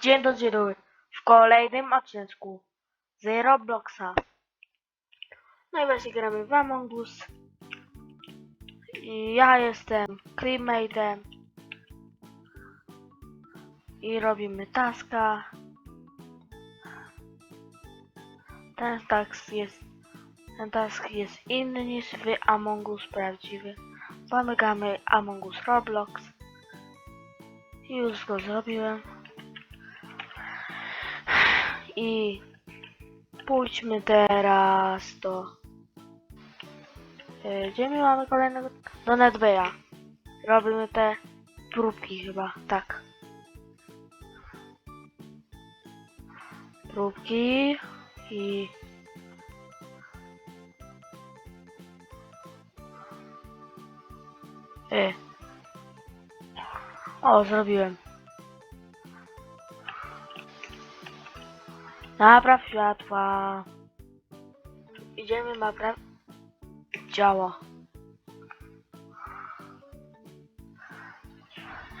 Dzień dobry w kolejnym odcinku z Robloxa. No i właśnie gramy w Among Us. I ja jestem crewmate'em. I robimy taska. Ten task jest ten task jest inny niż w Among Us prawdziwy. Zamykamy Among Us Roblox. I już go zrobiłem. I pójdźmy teraz do... e, Gdzie my mamy kolejnego? Do Nedbeja. Robimy te próbki chyba, tak. Próbki i... E. O, zrobiłem. Napraw światła. Idziemy napraw... Działa.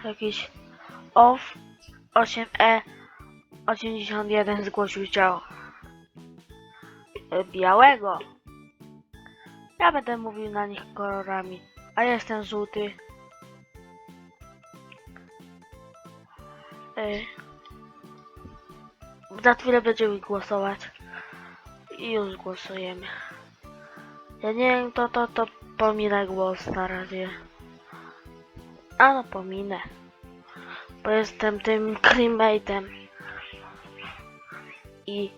Jakiś OFF 8E 81 zgłosił ciało. E, Białego. Ja będę mówił na nich kolorami. A ja jestem żółty. E, za chwilę będziemy głosować. I już głosujemy. Ja nie wiem kto to, to pominę głos na razie. A no pominę. Bo jestem tym crewmate'em. I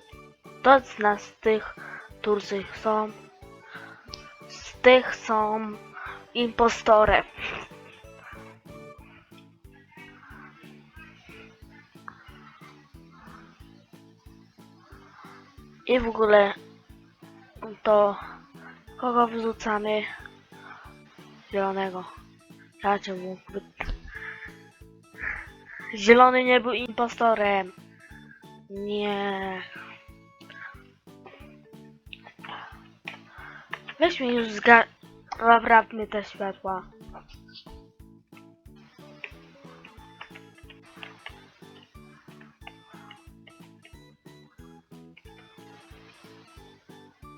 to z nas tych, którzy są z tych są impostorem. I w ogóle to kogo wrzucamy? Zielonego. Raczej mógłby. Zielony nie był impostorem. Nie. Weźmy już zga... Naprawmy te światła.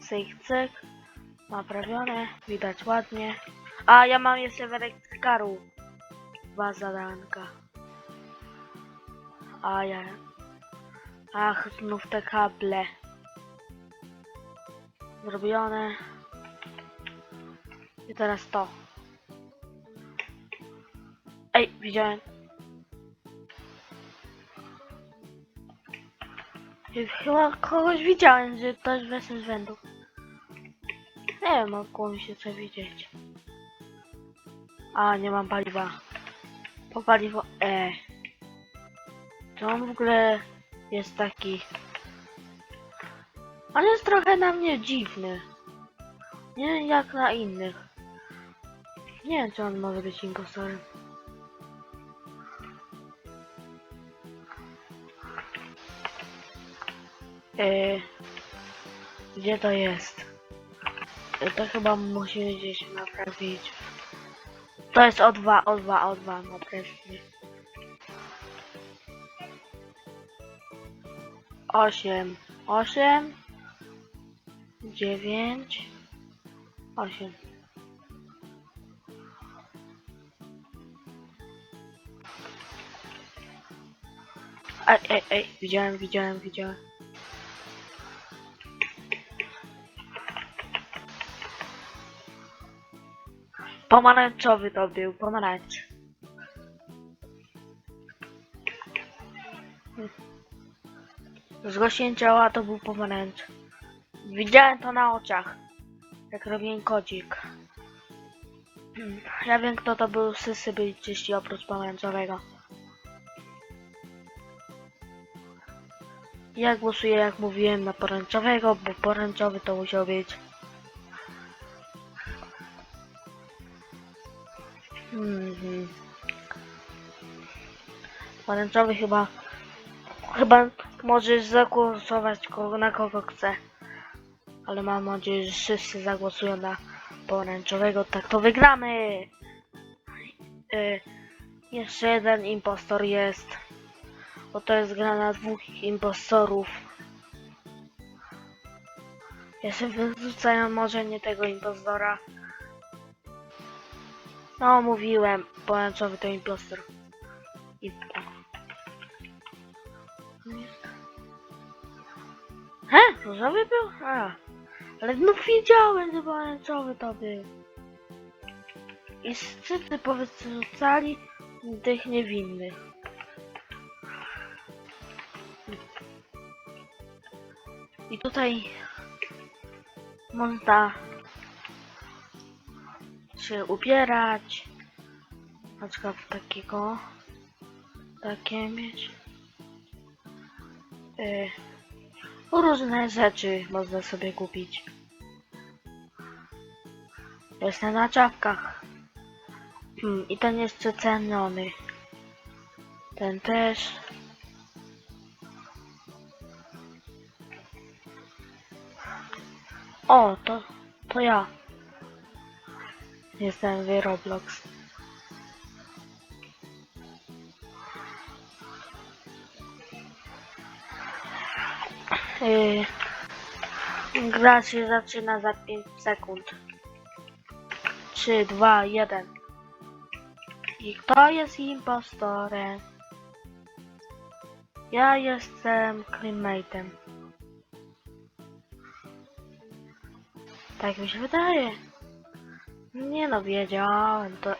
Cyk, cyk. Naprawione. Widać ładnie. A, ja mam jeszcze w elektrykaru. Dwa zadanka. A ja... Ach, znów te kable. Zrobione. I teraz to. Ej, widziałem. Chyba kogoś widziałem, że ktoś weszł z wiem, mogło mi się co widzieć. A, nie mam paliwa. Po paliwo... E. To on w ogóle jest taki... On jest trochę na mnie dziwny. Nie jak na innych. Nie wiem, czy on może być impostorem. Eee, gdzie to jest? To chyba musimy gdzieś naprawić. To jest O2, O2, O2, naprawić. 8, 8, 9, 8. Ej, ej, ej, widziałem, widziałem, widziałem. Pomarańczowy to był, pomarańcz. Zgłosiłem ciała to był pomarańcz. Widziałem to na oczach, jak robiłem kodzik. Ja wiem kto to był, wszyscy byli czyści oprócz pomarańczowego. Ja głosuję jak mówiłem na poręczowego, bo poręczowy to musiał być. Mhm. Poręczowy chyba chyba możesz zagłosować na kogo chce. Ale mam nadzieję, że wszyscy zagłosują na pomarańczowego, tak to wygramy! Y, jeszcze jeden impostor jest. Bo to jest gra na dwóch impostorów. Sobie wyrzucają może nie tego impostora. No, mówiłem, pomarańczowy to impostor. I tak. He? Różowy był? A. Ale znów wiedziałem, że pomarańczowy to był. I wszyscy powyrzucali tych niewinnych. I tutaj można się ubierać. Na przykład takiego. Takie mieć. Yy, różne rzeczy można sobie kupić. Jest na czapkach. Hmm, I ten jest przeceniony. Ten też. O, to, to ja. Jestem w Roblox. Yy, gra się zaczyna za 5 sekund. 3, 2, 1. I kto jest impostorem? Ja jestem cleanmate'em. Tak mi się wydaje. Nie no, wiedziałem, to,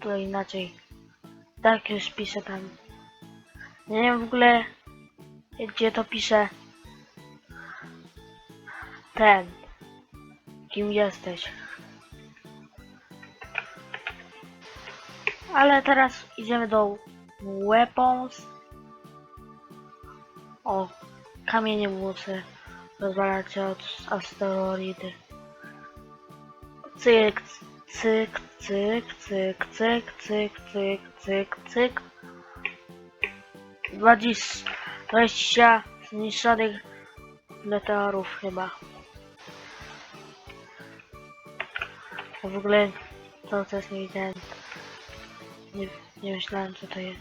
to inaczej. Tak już piszę tam. Nie wiem w ogóle, gdzie to pisze. Ten. Kim jesteś? Ale teraz idziemy do weapons. O, kamienie muszę rozwalać od asteroidy. Cyk, cyk, cyk, cyk, cyk, cyk, cyk, cyk, cyk. 20, 20 zniszczonych meteorów chyba. W ogóle to coś nie widziałem. Nie, nie myślałem co to jest.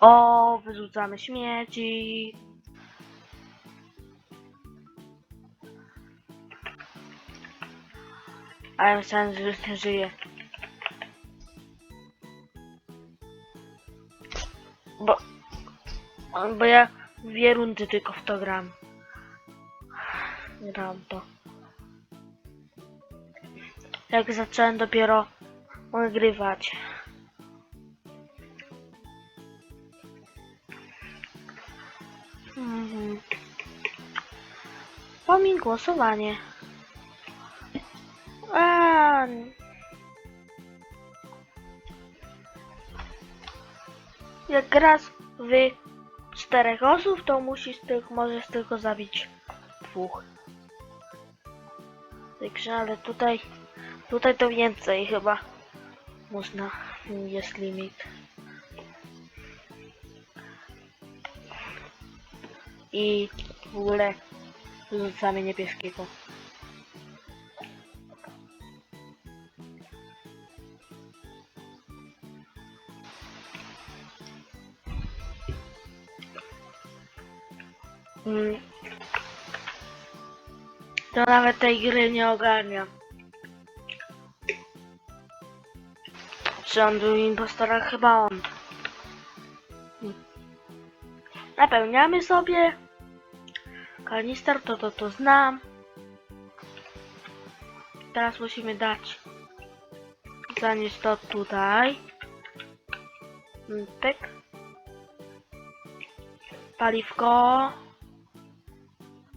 O, wyrzucamy śmieci. A ja myślałem, że już nie żyje. Bo... Bo ja dwie rundy tylko w to gram. Gram to. Jak zacząłem dopiero nagrywać. Mhm. Pomin głosowanie. Jak grasz w czterech osób, to musisz tylko, możesz tylko zabić dwóch. Także, ale tutaj, tutaj to więcej chyba można, jest limit. I w ogóle rzucamy niebieskiego. To nawet tej gry nie ogarniam. Czy on był impostorem? Chyba on. Napełniamy sobie. Kanister to to to znam. Teraz musimy dać. Zanieść to tutaj. Pyk. Paliwko.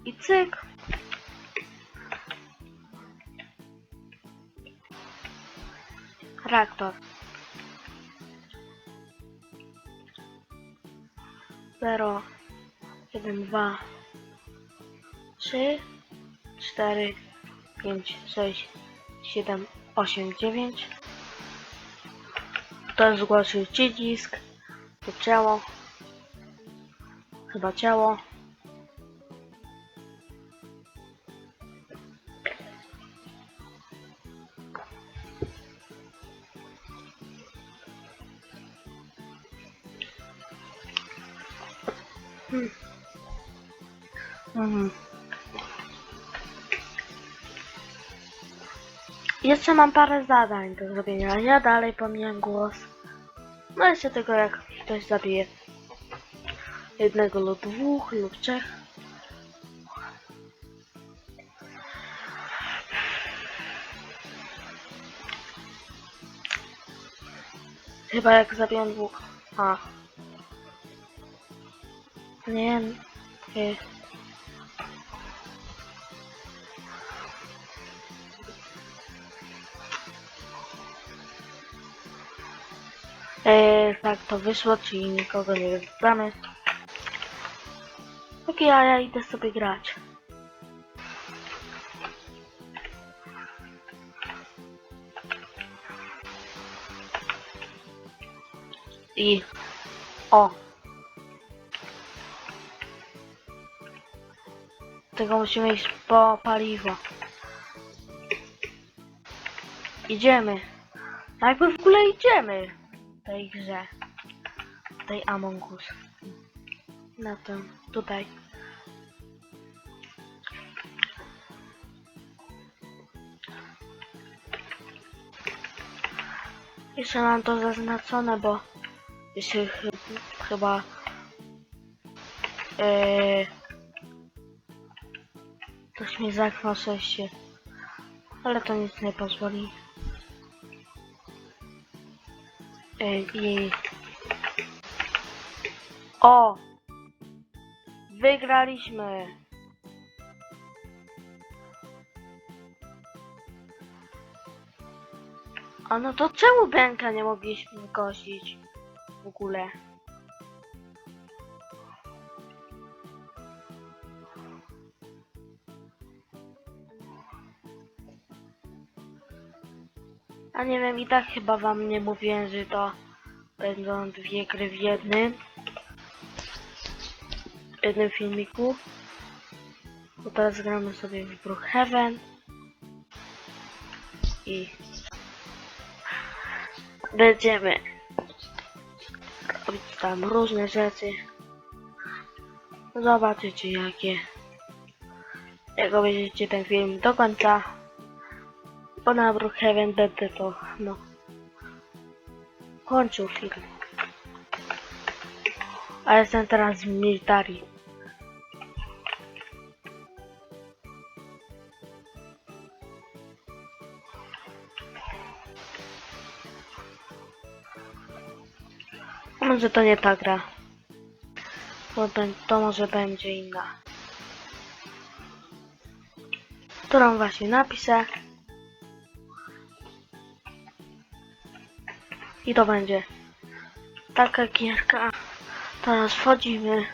I cyk. Reaktor. Zero, jeden, dwa, trzy, cztery, pięć, sześć, siedem, osiem, dziewięć. Kto zgłosił przycisk? To ciało. Chyba ciało. Jeszcze mam parę zadań do zrobienia. Ja dalej pomijam głos. No jeszcze tylko jak ktoś zabije jednego lub dwóch lub trzech. Chyba jak zabiję dwóch. A. Nie. Nie. Eee, tak to wyszło, czyli nikogo nie wyrzucamy. Ok, a ja idę sobie grać. I... O! Tego musimy iść po paliwo. Idziemy. Jakby w ogóle idziemy tej grze. Tej Among Us. Na tym, tutaj. Jeszcze mam to zaznaczone, bo jeszcze chy- chyba yy, ktoś mi zaknął się, ale to nic nie pozwoli. I... O! Wygraliśmy! A no to czemu Benka nie mogliśmy wykosić? W ogóle. A nie wiem, i tak chyba wam nie mówiłem, że to będą dwie gry w jednym. W jednym filmiku. Bo teraz gramy sobie w Brookhaven. I będziemy robić tam różne rzeczy. Zobaczycie jakie. Jak obejrzycie ten film do końca. Na Brookhaven będę to, no, kończył film. A jestem teraz w militari. A Może to nie ta gra. Bo To może będzie inna. Którą właśnie napiszę. I to będzie taka gierka. Teraz wchodzimy.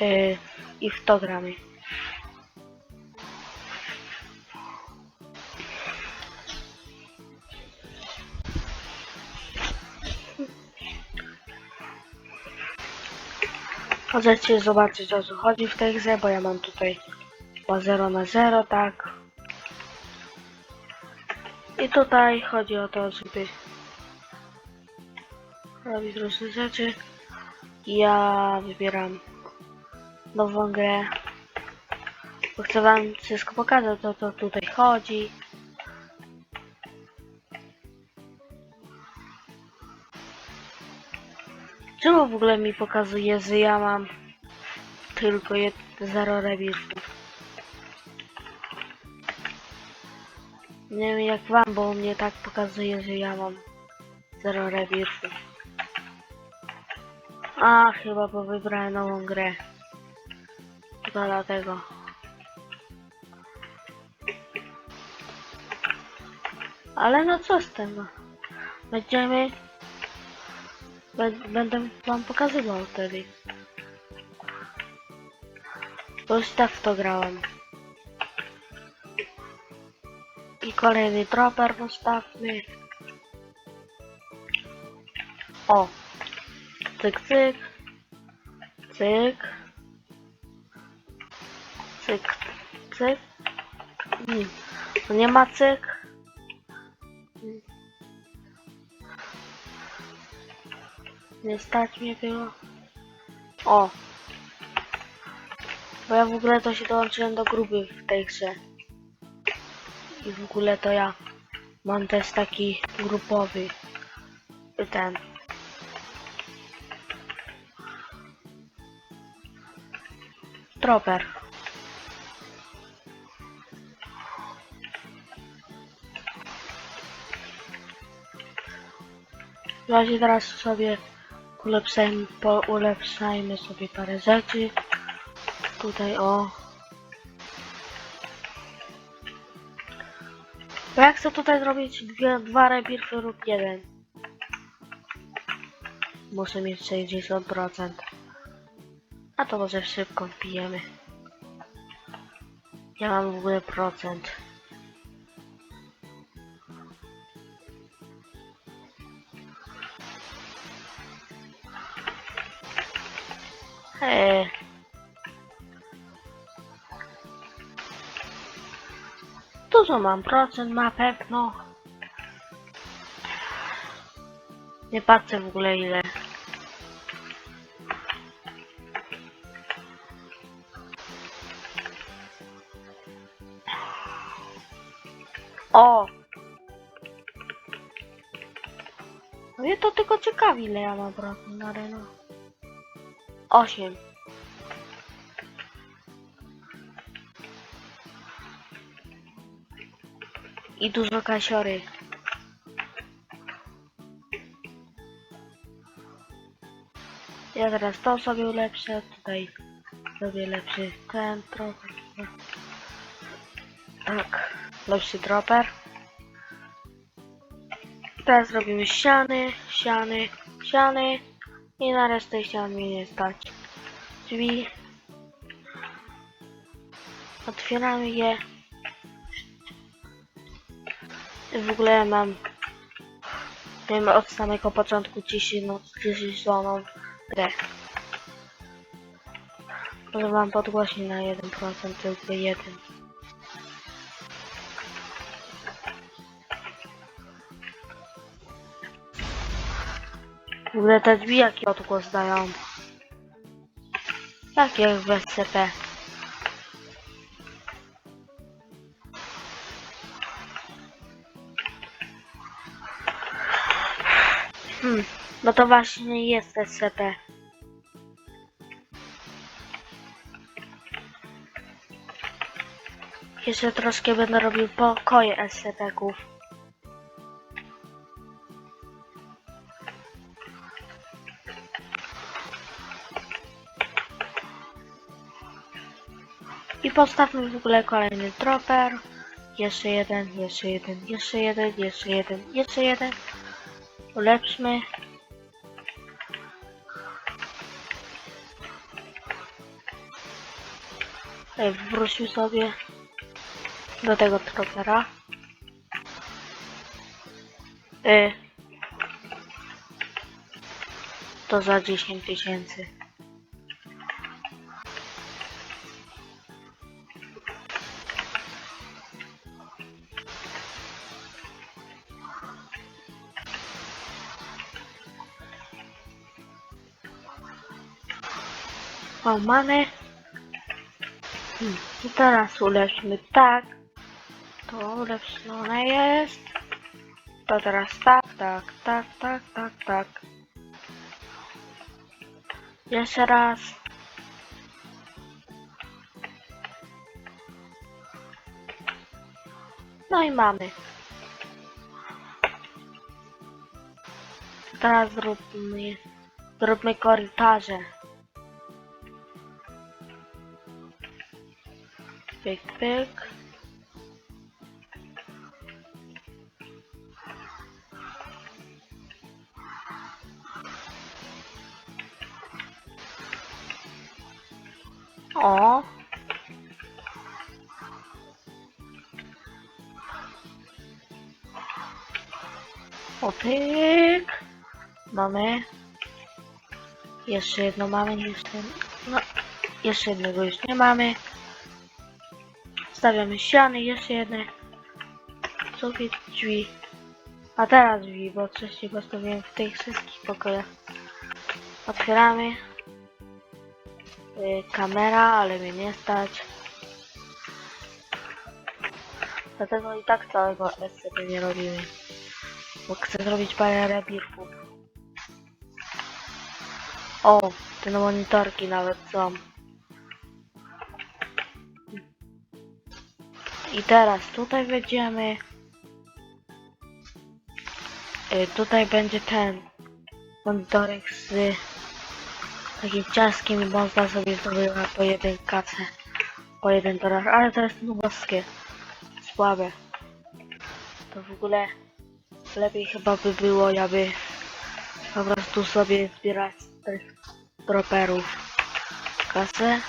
Yy, I w to gramy. Możecie zobaczyć o co chodzi w tej grze, bo ja mam tutaj chyba 0 na 0, tak. I tutaj chodzi o to, żeby robić różne rzeczy. Ja wybieram nową grę. Bo chcę wam wszystko pokazać, o co tutaj chodzi. Czemu w ogóle mi pokazuje, że ja mam tylko jed- zero Nie wiem jak wam, bo mnie tak pokazuje, że ja mam zero rebirów. A, chyba bo wybrałem nową grę. To dlatego. Ale no co z tego? Będziemy... Bę- Będę wam pokazywał wtedy. Bo już tak w to grałem. Kolejny dropper postawmy. O! Cyk, cyk. Cyk. Cyk, cyk. Nie, to nie ma cyk. Nie stać mnie było. O! Bo ja w ogóle to się dołączyłem do grupy w tej grze. I w ogóle to ja mam też taki grupowy ten. Troper. Właśnie teraz sobie ulepszajmy, ulepszajmy sobie parę rzeczy. Tutaj o. chcę tutaj zrobić dwie, dwa rebirfy lub jeden. Muszę mieć 60%. A to może szybko wbijemy. Ja mam w ogóle procent. Dużo mam procent ma pewno. Nie patrzę w ogóle ile. O! No mnie to tylko ciekawi ile ja mam procent na reno. 8. I dużo kasiory. Ja teraz to sobie ulepszę, tutaj sobie lepszy ten trochę. Tak, lepszy dropper. Teraz robimy ściany, ściany, ściany i na resztę ścian mnie nie stać. Drzwi. Otwieramy je. W ogóle mam wiem od samego początku ciszy, no, ciszą grę. Może mam podgłośnić na 1%, tylko jeden. W ogóle te drzwi jaki odgłos dają. Tak jak w SCP. No to właśnie jest SCP. Jeszcze troszkę będę robił pokoje SCP-ków. I postawmy w ogóle kolejny dropper. Jeszcze jeden, jeszcze jeden, jeszcze jeden, jeszcze jeden, jeszcze jeden. Ulepszmy. Wrócił sobie do tego tropera. Y. To za 10 tysięcy. O. I teraz ulepszymy tak. To ulepszone jest. To teraz tak, tak, tak, tak, tak, tak. Jeszcze raz. No i mamy. Teraz zróbmy, zróbmy korytarze. Pyk, pyk. O. O, pyk. Mamy. Jeszcze jedno mamy, jeszcze... No, jeszcze jednego już nie mamy. Stawiamy ściany, jeszcze jedne. Sobie drzwi. A teraz drzwi, bo wcześniej postawiłem w tych wszystkich pokojach. Otwieramy. Y, kamera, ale mnie nie stać. Dlatego i tak całego SCP nie robimy. Bo chcę zrobić parę rebirków. O, te monitorki nawet są. I teraz tutaj wejdziemy. Y, tutaj będzie ten monitorek z takim ciaskiem i można sobie zdobywać po jeden kacę. Po jeden dolar, ale to jest nubowskie. Słabe. To w ogóle lepiej chyba by było, jakby po prostu sobie zbierać z tych droperów kasę.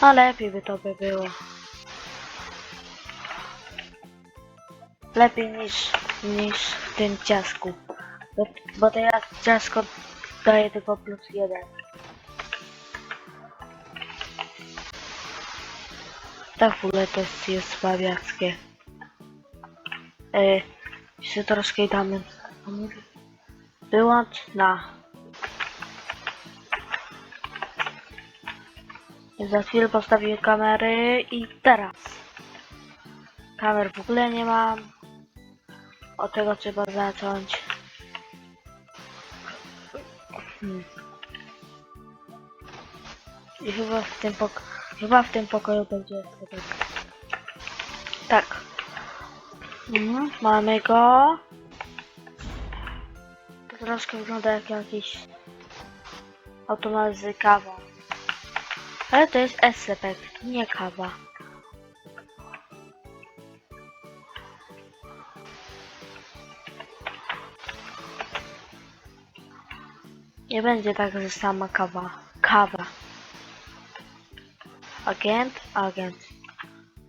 A lepiej by to by było. Lepiej niż, niż w tym ciasku. Bo, bo ja ciasko daje tylko plus jeden. Tak w ogóle to jest, jest słabiackie. E, jeszcze troszkę damy. Wyłącz na. Za chwilę postawię kamery i teraz. Kamer w ogóle nie mam. Od tego trzeba zacząć. Hmm. I chyba w tym pok chyba w tym pokoju będzie sobie. Tak. Mhm, mamy go. To troszkę wygląda jak jakiś automat z kawą. Ale to jest SCP, nie kawa. Nie będzie tak, że sama kawa. Kawa. Agent, agent.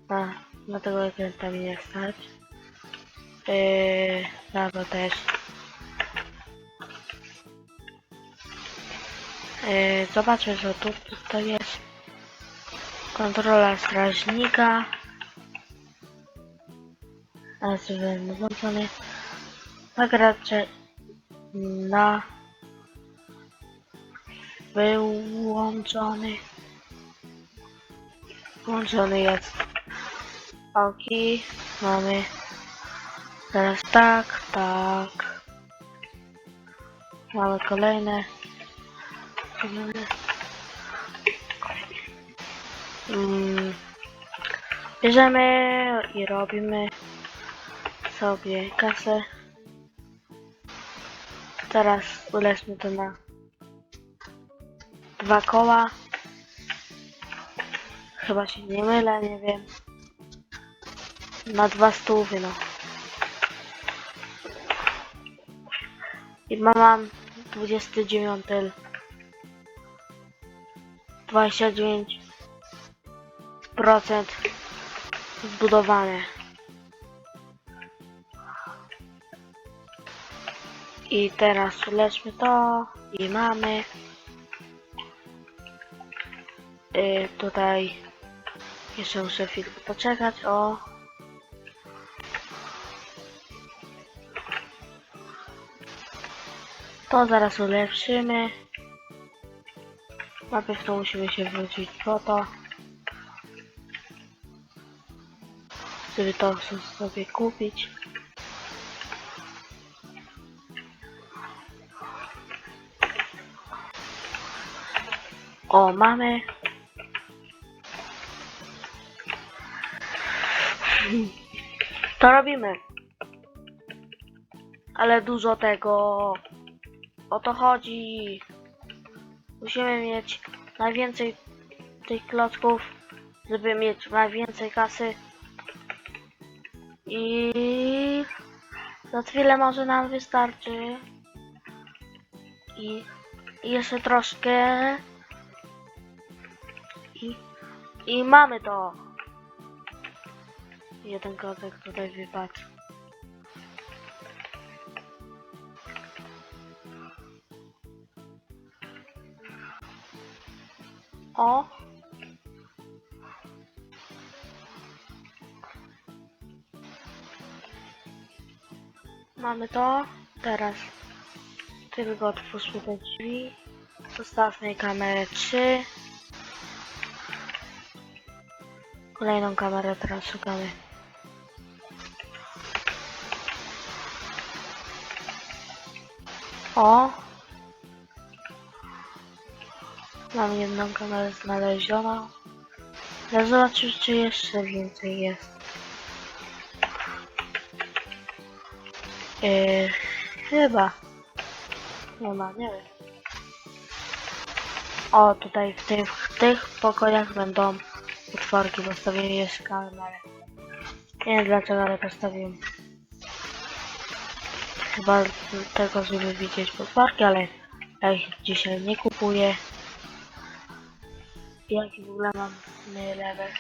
Na, na tego agenta mi nie stać. Yy, na to też. Yy, zobaczmy co tu, tu to jest. Kontrola strażnika. Nazwy włączony. Nagracze na wyłączony. Włączony jest. Oki. Mamy. Teraz tak, tak. Mamy kolejne. Kolejne. Mm. Bierzemy i robimy sobie kasę. Teraz ulećmy to na dwa koła. Chyba się nie mylę, nie wiem. Na dwa stówy, no. I ma- mam 29 29 procent zbudowane. I teraz ulećmy to. I mamy y, tutaj jeszcze muszę chwilkę poczekać o. To zaraz ulepszymy. Najpierw to musimy się wrócić po to żeby to sobie kupić o mamy To robimy. Ale dużo tego. O to chodzi. Musimy mieć najwięcej tych klocków, żeby mieć najwięcej kasy. I za chwilę może nam wystarczy. I, i jeszcze troszkę. I, I mamy to. Jeden kotek tutaj wypadł. O! Mamy to. Teraz tylko otwórzmy te drzwi. Zostawmy kamerę 3. Kolejną kamerę teraz szukamy. O! Mam jedną kamerę znalezioną. Ja zobaczę, czy jeszcze więcej jest. Yy, chyba. Nie ma, nie wiem. O, tutaj w tych, w tych pokojach będą utworki. Postawiłem jeszcze kamerę. Nie wiem dlaczego, ale postawiłem. Chyba tego, żeby widzieć potworki, ale ja ich dzisiaj nie kupuję. Jaki w ogóle mam level?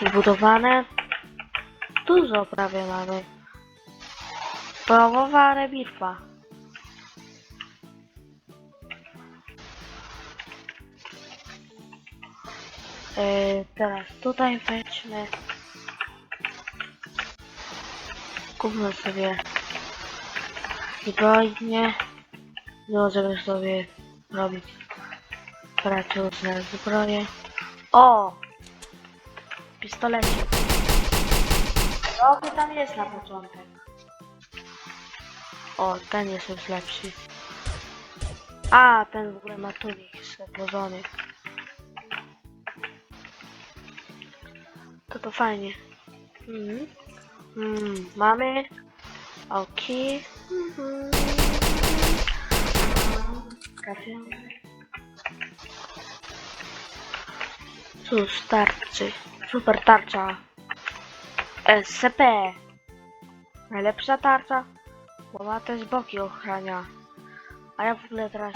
Zbudowane. Dużo prawie mamy. Połowa rebitwa. Yy, teraz tutaj wejdźmy. Kupmy sobie zbrojnie. Możemy sobie robić pracujące zbroje. O! Pistolecie. Trochę tam jest na początek. O, ten jest już lepszy. A, ten w ogóle ma tunik włożony. To to fajnie. Mhm. Mm, mamy. Okej. Mhm. Trafiamy. Cóż, tarczy. Super tarcza. SCP. Najlepsza tarcza. Bo ma też boki ochrania. A ja w ogóle teraz...